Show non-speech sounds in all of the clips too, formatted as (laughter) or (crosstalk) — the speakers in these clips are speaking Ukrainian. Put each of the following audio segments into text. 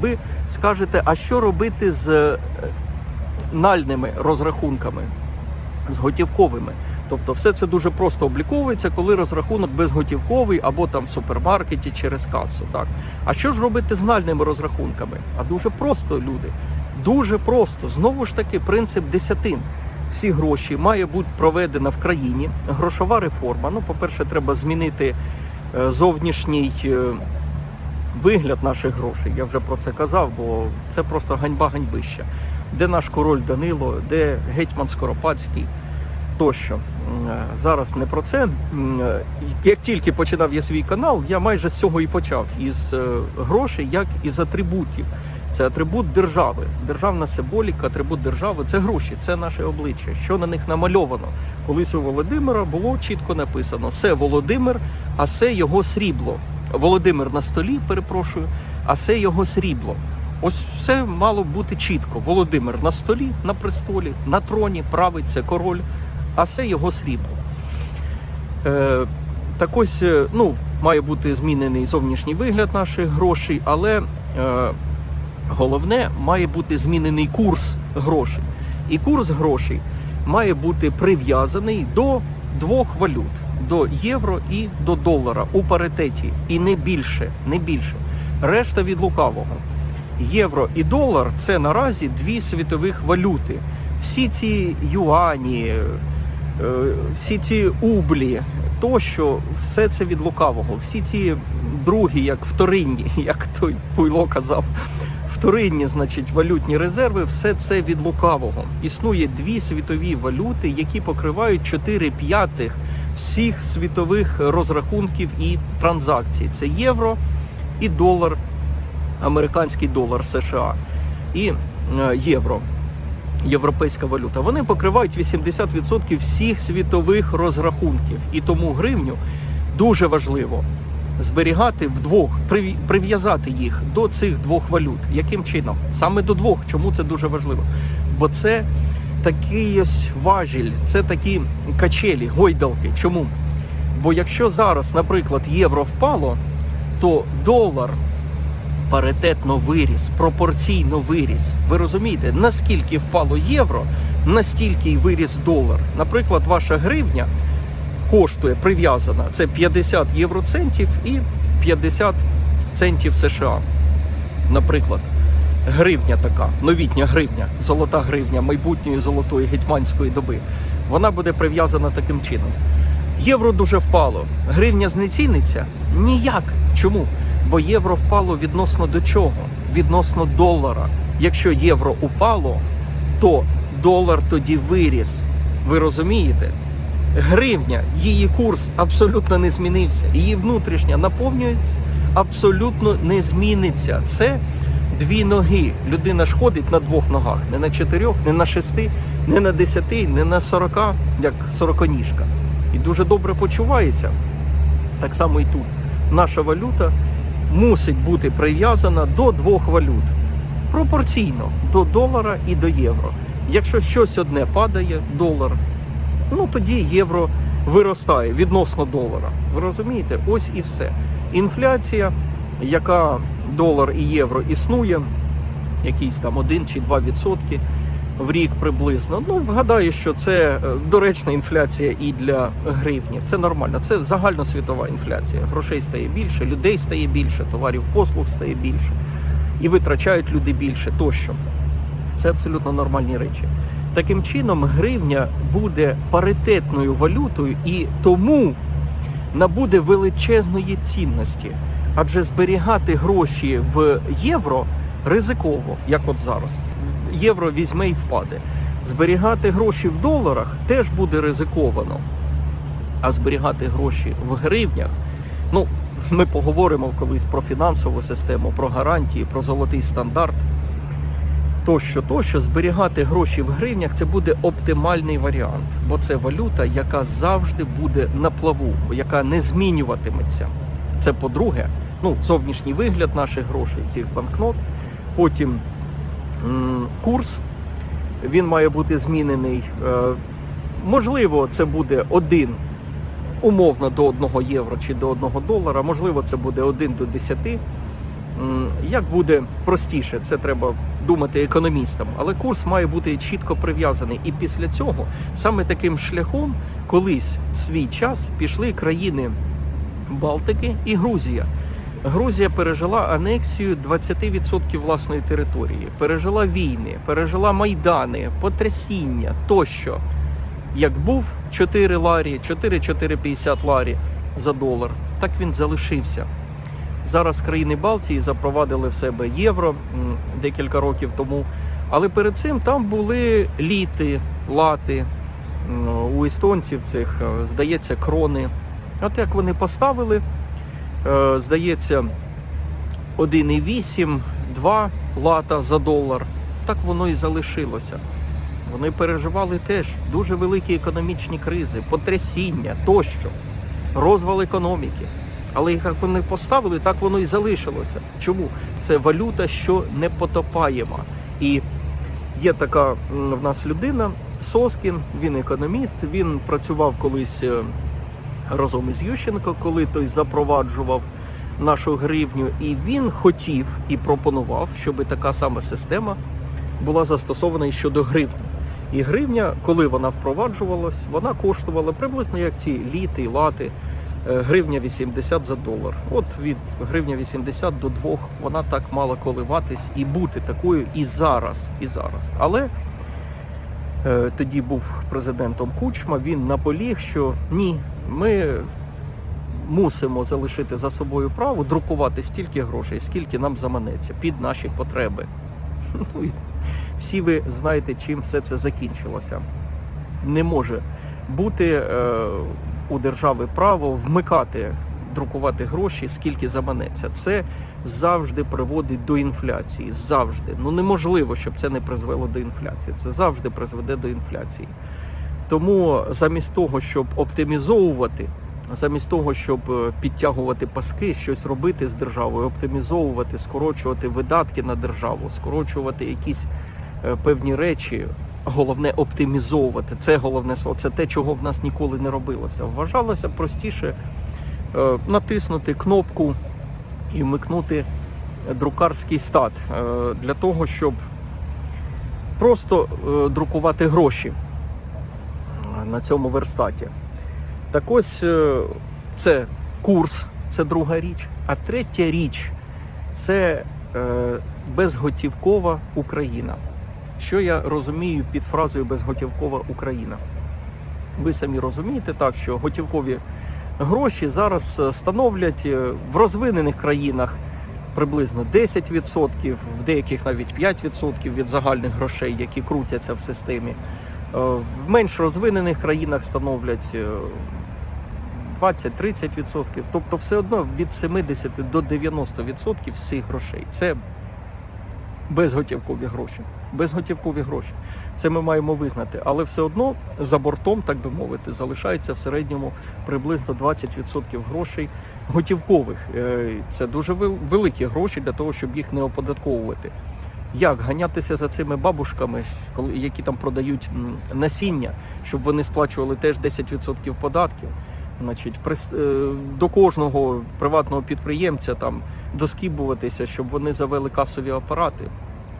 Ви скажете, а що робити з е, нальними розрахунками, з готівковими? Тобто все це дуже просто обліковується, коли розрахунок безготівковий або там в супермаркеті через касу. Так. А що ж робити з нальними розрахунками? А дуже просто, люди. Дуже просто. Знову ж таки, принцип десятин. Всі гроші має бути проведена в країні. Грошова реформа. Ну, по-перше, треба змінити е, зовнішній е, вигляд наших грошей. Я вже про це казав, бо це просто ганьба ганьбища. Де наш король Данило, де гетьман Скоропадський тощо. Е, Зараз не про це. Е, Як тільки починав я свій канал, я майже з цього і почав. Із е, грошей, як із атрибутів. Це атрибут держави. Державна символіка, атрибут держави це гроші, це наше обличчя. Що на них намальовано? Колись у Володимира було чітко написано: це Володимир, а це його срібло. Володимир на столі, перепрошую, а це його срібло. Ось все мало бути чітко. Володимир на столі, на престолі, на троні, правий це король, а це його срібло. Е, так ось, е, ну, має бути змінений зовнішній вигляд наших грошей, але е, головне має бути змінений курс грошей. І курс грошей має бути прив'язаний до двох валют: до євро і до долара у паритеті. І не більше, не більше. Решта від лукавого. Євро і долар це наразі дві світових валюти. Всі ці юані, е, всі ці ублі, тощо, все це від лукавого. Всі ці другі, як вторинні, (laughs) як той Пуйло казав, вторинні, значить, валютні резерви, все це від лукавого. Існує дві світові валюти, які покривають 4 п'ятих всіх світових розрахунків і транзакцій. Це євро і долар, американський долар США і е, євро. Європейська валюта. Вони покривають 80% всіх світових розрахунків. І тому гривню дуже важливо зберігати вдвох, прив'язати їх до цих двох валют. Яким чином? Саме до двох. Чому це дуже важливо? Бо це такий ось важіль, це такі качелі, гойдалки. Чому? Бо якщо зараз, наприклад, євро впало, то долар паритетно виріс, пропорційно виріс. Ви розумієте, наскільки впало євро, настільки й виріс долар. Наприклад, ваша гривня коштує прив'язана це 50 євроцентів і 50 центів США. Наприклад, гривня така, новітня гривня, золота гривня майбутньої золотої гетьманської доби. Вона буде прив'язана таким чином. Євро дуже впало. Гривня знеціниться? Ніяк. Чому? Бо євро впало відносно до чого? Відносно долара. Якщо євро упало, то долар тоді виріс. Ви розумієте? Гривня, її курс абсолютно не змінився. Її внутрішня наповнюється абсолютно не зміниться. Це дві ноги. Людина ж ходить на двох ногах, не на чотирьох, не на шести, не на десяти, не на сорока, як сороконіжка. І дуже добре почувається. Так само і тут. Наша валюта мусить бути прив'язана до двох валют. Пропорційно до долара і до євро. Якщо щось одне падає, долар, ну тоді євро виростає відносно долара. Ви розумієте? Ось і все. Інфляція, яка долар і євро існує, якісь там 1 чи 2 відсотки в рік приблизно. Ну, гадаю, що це е, доречна інфляція і для гривні. Це нормально. Це загальносвітова інфляція. Грошей стає більше, людей стає більше, товарів послуг стає більше. І витрачають люди більше тощо. Це абсолютно нормальні речі. Таким чином, гривня буде паритетною валютою і тому набуде величезної цінності. Адже зберігати гроші в євро ризиково, як от зараз. Євро візьме і впаде. Зберігати гроші в доларах теж буде ризиковано. А зберігати гроші в гривнях, ну, ми поговоримо колись про фінансову систему, про гарантії, про золотий стандарт. Тощо, тощо, зберігати гроші в гривнях це буде оптимальний варіант, бо це валюта, яка завжди буде на плаву, яка не змінюватиметься. Це по-друге, ну, зовнішній вигляд наших грошей, цих банкнот. Потім м, курс, він має бути змінений. Е, можливо, це буде один умовно до 1 євро чи до 1 долара, можливо, це буде 1 до 10. м, як буде простіше, це треба думати економістам, але курс має бути чітко прив'язаний. І після цього саме таким шляхом колись в свій час пішли країни Балтики і Грузія. Грузія пережила анексію 20% власної території, пережила війни, пережила майдани, потрясіння тощо. Як був 4 ларі, 4-4,50 ларі за долар, так він залишився. Зараз країни Балтії запровадили в себе євро декілька років тому. Але перед цим там були літи, лати, у естонців цих, е, здається, крони. От як вони поставили, е, здається, 1,8, 2 лата за долар. Так воно і залишилося. Вони переживали теж дуже великі економічні кризи, потрясіння тощо, розвал економіки. Але як вони поставили, так воно і залишилося. Чому? Це валюта, що не потопаєма. І є така в нас людина, Соскін, він економіст, він працював колись е, разом із Ющенко, коли той запроваджував нашу гривню, і він хотів і пропонував, щоб така сама система була застосована і щодо гривні. І гривня, коли вона впроваджувалась, вона коштувала приблизно як ці літи, лати, е, гривня 80 за долар. От від гривня 80 до 2 вона так мала коливатись і бути такою і зараз, і зараз. Але е, тоді був президентом Кучма, він наполіг, що ні, ми мусимо залишити за собою право друкувати стільки грошей, скільки нам заманеться під наші потреби. (laughs) Ну, всі ви знаєте, чим все це закінчилося. Не може бути е, у держави право вмикати, друкувати гроші, скільки заманеться. Це завжди приводить до інфляції. Завжди. Ну неможливо, щоб це не призвело до інфляції. Це завжди призведе до інфляції. Тому замість того, щоб оптимізовувати, замість того, щоб е, підтягувати паски, щось робити з державою, оптимізовувати, скорочувати видатки на державу, скорочувати якісь е, певні речі. Головне оптимізовувати. Це головне. Це те, чого в нас ніколи не робилося. Вважалося простіше е, натиснути кнопку і вмикнути друкарський стат для того, щоб просто друкувати гроші на цьому верстаті. Так ось е, це курс, це друга річ. А третя річ це е, безготівкова Україна. Що я розумію під фразою безготівкова Україна? Ви самі розумієте так, що готівкові гроші зараз е, становлять в розвинених країнах приблизно 10%, в деяких навіть 5% від загальних грошей, які крутяться в системі. Е, В менш розвинених країнах становлять е, 20-30%. Тобто все одно від 70 до 90% всіх грошей. Це безготівкові гроші. Безготівкові гроші. Це ми маємо визнати. Але все одно за бортом, так би мовити, залишається в середньому приблизно 20% грошей готівкових. Е, Це дуже вел- великі гроші для того, щоб їх не оподатковувати. Як ганятися за цими бабушками, коли які там продають насіння, щоб вони сплачували теж 10% податків? Значить, е, до кожного приватного підприємця там доскібуватися, щоб вони завели касові апарати.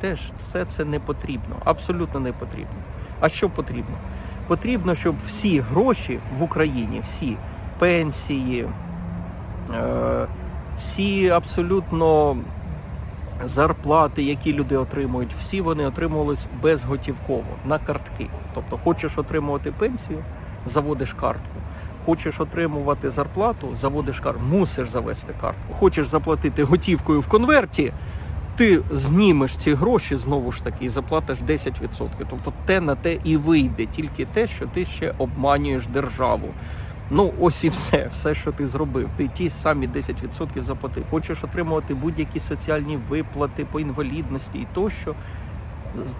Теж все це не потрібно, абсолютно не потрібно. А що потрібно? Потрібно, щоб всі гроші в Україні, всі пенсії, е, всі абсолютно зарплати, які люди отримують, всі вони отримувались безготівково на картки. Тобто, хочеш отримувати пенсію, заводиш картку. Хочеш отримувати зарплату, заводиш картку, мусиш завести картку. Хочеш заплатити готівкою в конверті, ти знімеш ці гроші знову ж таки і заплатиш 10%. Тобто те на те і вийде, тільки те, що ти ще обманюєш державу. Ну, ось і все, все, що ти зробив. Ти ті самі 10% заплатив. Хочеш отримувати будь-які соціальні виплати по інвалідності і тощо,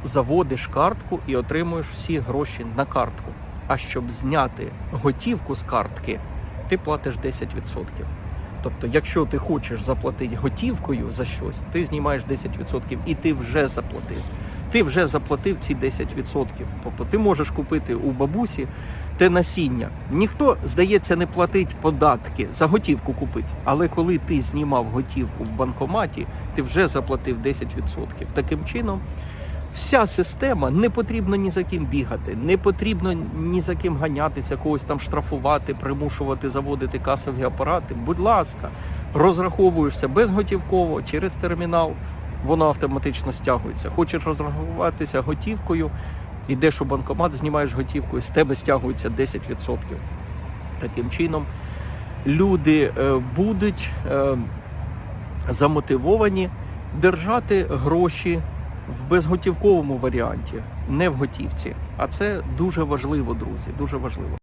заводиш картку і отримуєш всі гроші на картку. А щоб зняти готівку з картки, ти платиш 10%. Тобто, якщо ти хочеш заплатити готівкою за щось, ти знімаєш 10% і ти вже заплатив. Ти вже заплатив ці 10%. Тобто ти можеш купити у бабусі те насіння. Ніхто, здається, не платить податки за готівку купить. Але коли ти знімав готівку в банкоматі, ти вже заплатив 10%. Таким чином, вся система не потрібно ні за ким бігати, не потрібно ні за ким ганятися, когось там штрафувати, примушувати заводити касові апарати. Будь ласка, розраховуєшся безготівково через термінал, воно автоматично стягується. Хочеш розрахуватися готівкою, йдеш у банкомат, знімаєш готівкою, з тебе стягується 10%. Таким чином, люди е, будуть е, замотивовані держати гроші в безготівковому варіанті, не в готівці. А це дуже важливо, друзі, дуже важливо.